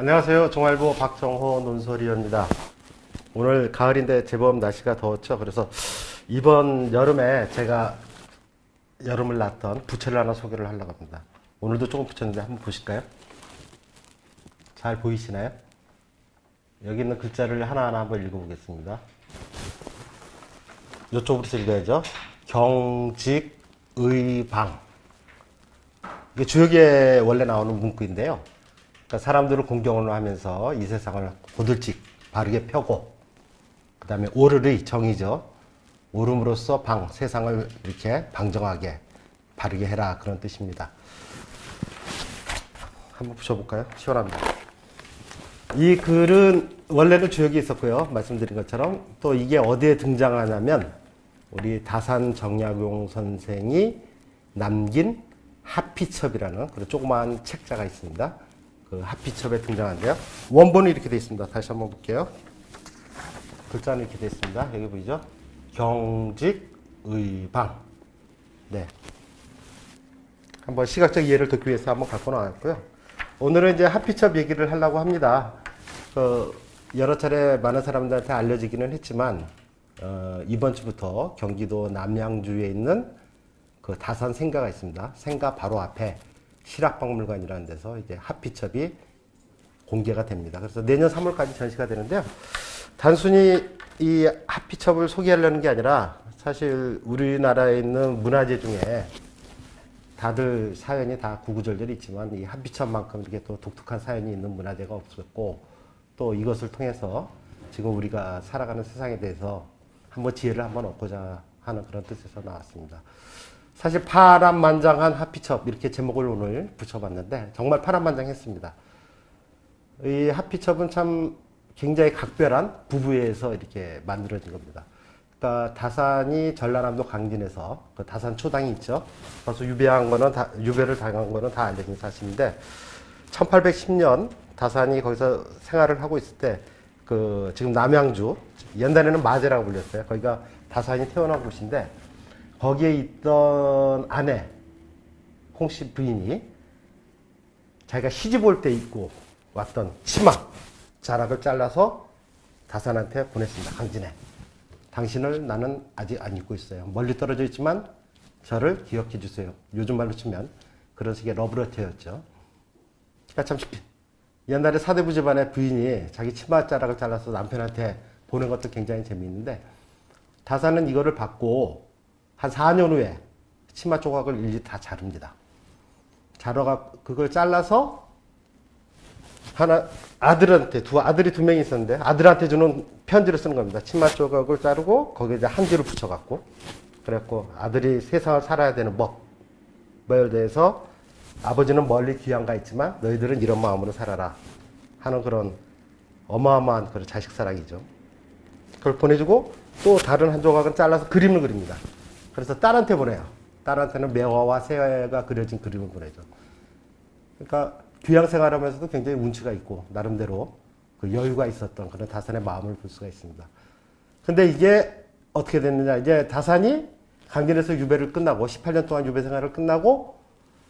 안녕하세요. 종알보 박정호 논설위원입니다. 오늘 가을인데 제법 날씨가 더웠죠. 그래서 이번 여름에 제가 여름을 났던 부채를 하나 소개를 하려고 합니다. 오늘도 조금 붙였는데 한번 보실까요? 잘 보이시나요? 여기 있는 글자를 하나하나 한번 읽어보겠습니다. 이쪽으로 읽어야죠. 경직의방. 이게 주역에 원래 나오는 문구인데요. 그러니까 사람들을 공경을 하면서 이 세상을 고들직 바르게 펴고 그 다음에 오르의 정의죠. 오름으로써 방, 세상을 이렇게 방정하게 바르게 해라 그런 뜻입니다. 한번 붙여볼까요? 시원합니다. 이 글은 원래는 주역이 있었고요. 말씀드린 것처럼 또 이게 어디에 등장하냐면 우리 다산 정약용 선생이 남긴 하피첩이라는 그런 조그마한 책자가 있습니다. 그 하피첩에 등장하는데요. 원본이 이렇게 되어 있습니다. 다시 한번 볼게요. 글자는 이렇게 되어 있습니다. 여기 보이죠? 경직 의방. 네. 한번 시각적 이해를 돕기 위해서 한번 갖고 나왔고요. 오늘은 이제 하피첩 얘기를 하려고 합니다. 그 여러 차례 많은 사람들한테 알려지기는 했지만 어, 이번 주부터 경기도 남양주에 있는 그 다산 생가가 있습니다. 생가 바로 앞에 실학박물관이라는 데서 이제 하피첩이 공개가 됩니다. 그래서 내년 3월까지 전시가 되는데요. 단순히 이 하피첩을 소개하려는 게 아니라 사실 우리나라에 있는 문화재 중에 다들 사연이 다 구구절절 있지만 이 하피첩만큼 이렇게 또 독특한 사연이 있는 문화재가 없었고 또 이것을 통해서 지금 우리가 살아가는 세상에 대해서 한번 지혜를 한번 얻고자 하는 그런 뜻에서 나왔습니다. 사실 파란만장한 하피첩 이렇게 제목을 오늘 붙여봤는데 정말 파란만장했습니다. 이 하피첩은 참 굉장히 각별한 부부에서 이렇게 만들어진 겁니다. 그러니까 다산이 전라남도 강진에서 그 다산 초당이 있죠. 벌써 유배한 거는 다, 유배를 당한 거는 다 알려진 사실인데 1810년 다산이 거기서 생활을 하고 있을 때 그 지금 남양주 옛날에는 마제라고 불렸어요. 거기가 다산이 태어난 곳인데 거기에 있던 아내 홍 씨 부인이 자기가 시집 올 때 입고 왔던 치마 자락을 잘라서 다산한테 보냈습니다. 강진에. 당신을 나는 아직 안 입고 있어요. 멀리 떨어져 있지만 저를 기억해 주세요. 요즘 말로 치면 그런 식의 러브레터였죠. 그러니까 참 옛날에 사대부 집안의 부인이 자기 치마 자락을 잘라서 남편한테 보낸 것도 굉장히 재미있는데 다산은 이거를 받고 한 4년 후에 치마 조각을 일일이 다 자릅니다. 자러가 그걸 잘라서 하나 아들한테 두 아들이 두 명이 있었는데 아들한테 주는 편지를 쓰는 겁니다. 치마 조각을 자르고 거기에 이제 한지를 붙여갖고 그랬고 아들이 세상을 살아야 되는 법에 대해서 아버지는 멀리 귀양 가 있지만 너희들은 이런 마음으로 살아라 하는 그런 어마어마한 그런 자식 사랑이죠. 그걸 보내주고 또 다른 한 조각은 잘라서 그림을 그립니다. 그래서 딸한테 보내요. 딸한테는 매화와 새가 그려진 그림을 보내죠. 그러니까 귀양 생활하면서도 굉장히 운치가 있고 나름대로 그 여유가 있었던 그런 다산의 마음을 볼 수가 있습니다. 근데 이게 어떻게 됐느냐? 이제 다산이 강진에서 유배를 끝나고 18년 동안 유배 생활을 끝나고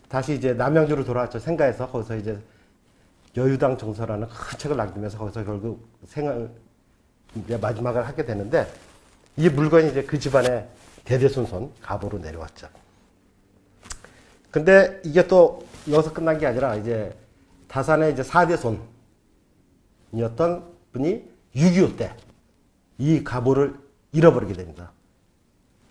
다시 이제 남양주로 돌아왔죠. 생가에서 거기서 이제 여유당 정서라는 큰 책을 남기면서 거기서 결국 생활 이제 마지막을 하게 되는데 이 물건이 이제 그 집안의 대대손손 가보로 내려왔죠. 근데 이게 또 여기서 끝난 게 아니라 이제 다산의 이제 4대 손이었던 분이 6.25 때이 가보를 잃어버리게 됩니다.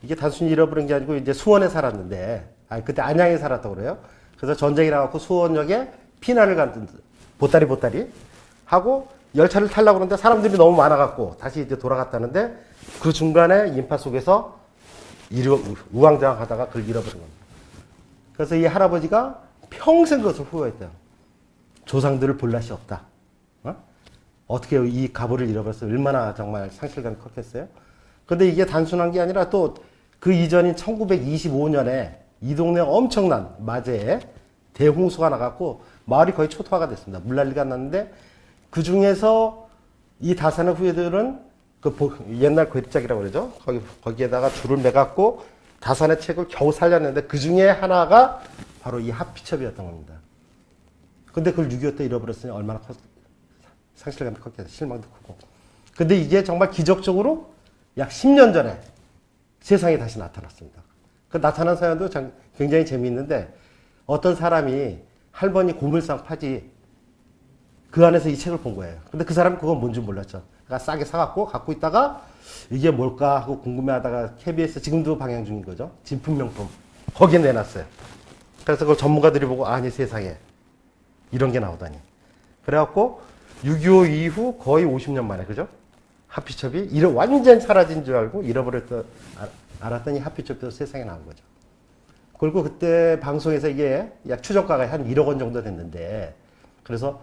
이게 단순히 잃어버린 게 아니고 이제 수원에 살았는데, 아 그때 안양에 살았다고 그래요. 그래서 전쟁이 나갖고 수원역에 피난을 간 보따리 보따리 하고 열차를 타려고 그러는데 사람들이 너무 많아갖고 다시 이제 돌아갔다는데 그 중간에 인파 속에서 우왕좌왕 하다가 그걸 잃어버린 겁니다. 그래서 이 할아버지가 평생 그것을 후회했대요. 조상들을 볼 낯이 없다. 어? 떻게이 가보를 잃어버려서 얼마나 정말 상실감이 컸겠어요? 근데 이게 단순한 게 아니라 또 그 이전인 1925년에 이 동네 엄청난 마제에 대홍수가 나갔고 마을이 거의 초토화가 됐습니다. 물난리가 났는데 그 중에서 이 다산의 후예들은 그 보- 옛날 괴짝이라고 그러죠. 거기 거기에다가 줄을 매갖고 다산의 책을 겨우 살렸는데 그 중에 하나가 바로 이 하피첩이었던 겁니다. 근데 그걸 6.25 때 잃어버렸으니 얼마나 컸, 상실감이 컸겠죠. 실망도 크고. 근데 이게 정말 기적적으로 약 10년 전에 세상에 다시 나타났습니다. 그 나타난 사연도 참 굉장히 재미있는데 어떤 사람이 할머니 고물상 파지 그 안에서 이 책을 본 거예요. 근데 그 사람이 그건 뭔지 몰랐죠. 그러니까 싸게 사갖고 갖고 있다가 이게 뭘까 하고 궁금해하다가 KBS 지금도 방영 중인 거죠. 진품 명품 거기에 내놨어요. 그래서 그걸 전문가들이 보고 아니 세상에 이런 게 나오다니. 그래갖고 6.25 이후 거의 50년 만에 그죠? 하피첩이 이런 완전 사라진 줄 알고 잃어버렸던 아- 알았더니 하피첩도 세상에 나온 거죠. 그리고 그때 방송에서 이게 약 추정가가 한 1억 원 정도 됐는데 그래서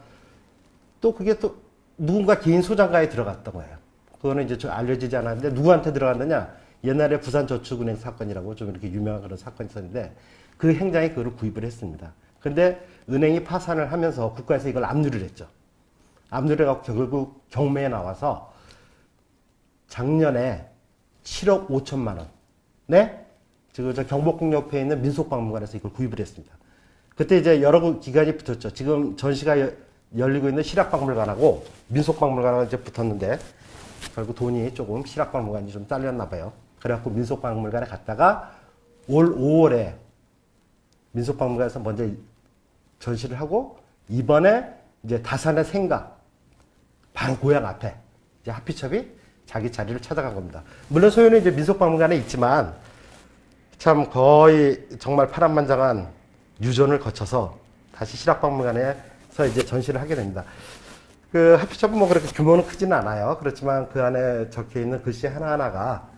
또 그게 또 누군가 개인 소장가에 들어갔던 거예요. 그거는 이제 좀 알려지지 않았는데 누구한테 들어갔느냐? 옛날에 부산저축은행 사건이라고 좀 이렇게 유명한 그런 사건이 있었는데 그 행장이 그걸 구입을 했습니다. 근데 은행이 파산을 하면서 국가에서 이걸 압류를 했죠. 압류를 해갖고 결국 경매에 나와서 작년에 7억 5천만 원. 네? 지금 저 경복궁 옆에 있는 민속박물관에서 이걸 구입을 했습니다. 그때 이제 여러 기관이 붙었죠. 지금 전시가 여- 열리고 있는 실학박물관하고 민속박물관하고 이제 붙었는데 결국 돈이 조금 실학박물관이 좀 딸렸나 봐요. 그래갖고 민속박물관에 갔다가 올 5월에 민속박물관에서 먼저 전시를 하고 이번에 이제 다산의 생각 바로 고향 앞에 이제 하피첩이 자기 자리를 찾아간 겁니다. 물론 소유는 이제 민속박물관에 있지만 참 거의 정말 파란만장한 유전을 거쳐서 다시 실학박물관에 서 이제 전시를 하게 됩니다. 그 하피첩은 뭐 그렇게 규모는 크지는 않아요. 그렇지만 그 안에 적혀 있는 글씨 하나하나가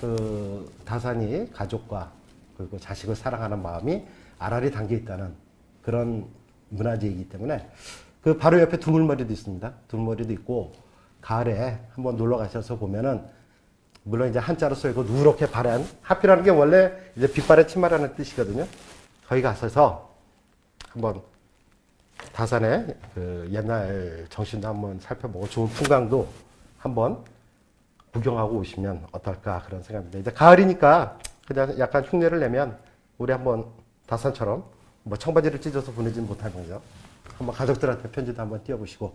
그 다산이 가족과 그리고 자식을 사랑하는 마음이 알알이 담겨 있다는 그런 문화재이기 때문에 그 바로 옆에 두물머리도 있습니다. 두물머리도 있고 가을에 한번 놀러 가셔서 보면은 물론 이제 한자로 써있고 누렇게 바란 하피라는 게 원래 이제 빛바래 치마라는 뜻이거든요. 거기 가셔서 한번 다산의 그 옛날 정신도 한번 살펴보고 좋은 풍광도 한번 구경하고 오시면 어떨까 그런 생각입니다. 이제 가을이니까 그냥 약간 흉내를 내면 우리 한번 다산처럼 뭐 청바지를 찢어서 보내진 못할 거죠. 한번 가족들한테 편지도 한번 띄워보시고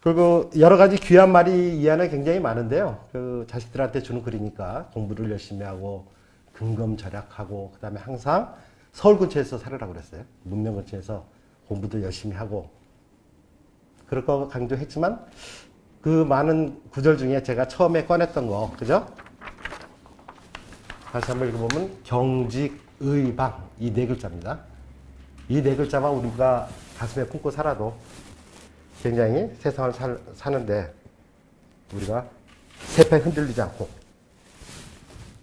그리고 여러 가지 귀한 말이 이 안에 굉장히 많은데요. 그 자식들한테 주는 글이니까 공부를 열심히 하고 근검절약하고 그다음에 항상 서울 근처에서 살으라고 그랬어요. 문명 근처에서 공부도 열심히 하고 그럴 거 강조했지만 그 많은 구절 중에 제가 처음에 꺼냈던 거 그죠? 다시 한번 읽어보면 경직 의방 이 네 글자입니다. 이 네 글자만 우리가 가슴에 품고 살아도 굉장히 세상을 살, 사는데 우리가 세패 흔들리지 않고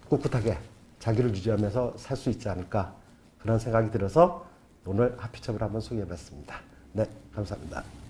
꿋꿋하게 자기를 유지하면서 살 수 있지 않을까 그런 생각이 들어서 오늘 하피첩을 한번 소개해봤습니다. 네, 감사합니다.